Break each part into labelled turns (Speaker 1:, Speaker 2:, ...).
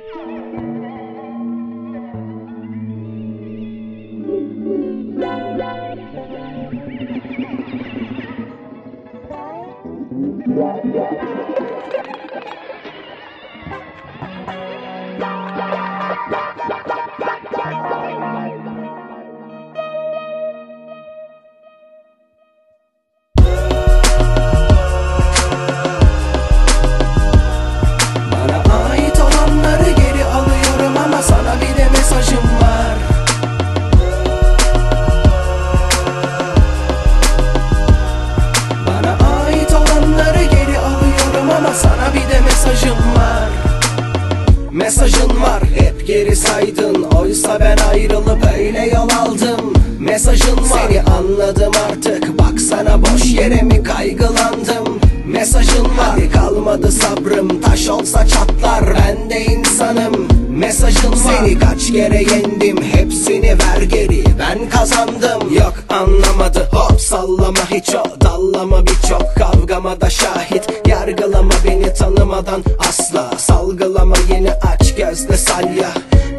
Speaker 1: Yeah, yeah. Mesajın var hep geri saydın. Oysa ben ayrılıp öyle yol aldım. Mesajın var Seni anladım artık. Baksana boş yere mi kaygılandım Mesajın var. Kalmadı sabrım Taş olsa çatlar. Ben de insanım Mesajın var. Seni kaç kere yendim Hepsini ver geri. Ben kazandım. Yok anlamadı. Hop sallama hiç o Dallama birçok. Kavgama da şahit Yargılama beni tanımadan asla. Salgılama yeni aç gözle salya.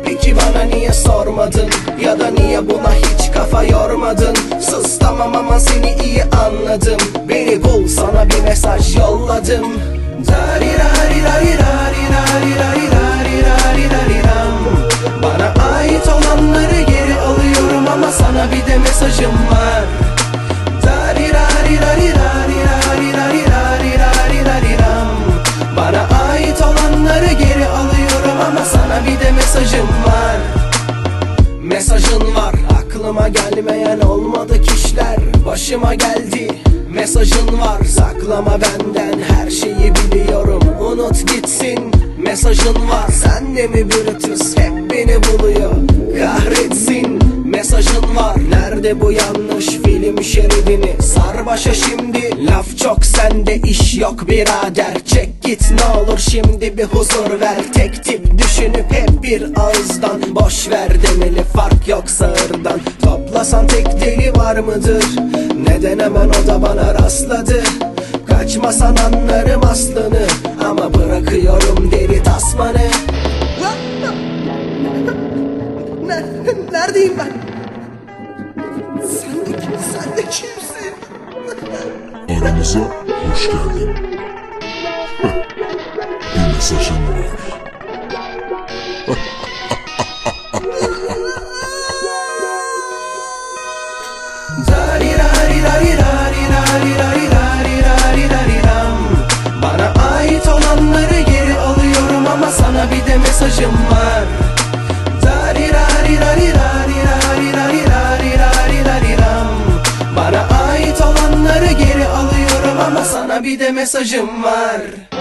Speaker 1: Peki bana niye sormadın? Ya da niye buna hiç kafa yormadın? Sus tamam ama seni iyi anladım Darirarirarirarirarirarirarirariram. Bana ait olanları geri alıyorum ama sana bir de mesajım var Darirarirarirarirarirarirarirariram. Bana ait olanları geri alıyorum ama sana bir de mesajım var Mesajın var aklıma gelmeyen olmadı kişiler Başıma geldi mesajın var Saklama benden her şeyi biliyorum. Unut gitsin mesajın var. Sen de mi Brutus? Hep beni buluyor Nerede bu yanlış film şeridini? Sar başa şimdi. Laf çok sende iş yok birader. Çek git ne olur şimdi bir huzur ver. Tek tip düşünüp hep bir ağızdan Boş ver demeli. Fark yok sağırdan. Toplasan tek deli var mıdır? Neden hemen o da bana rastladı? Kaçmasan anlarım aslını. Ama bırakıyorum deli tasmanı Sen de, sen de kimsin?
Speaker 2: Aramıza hoş geldin. Bir mesajım var.
Speaker 1: Bana ait olanları geri alıyorum ama sana bir de mesajım var Darirarirarirarirarirariram. vida é mensagem mar.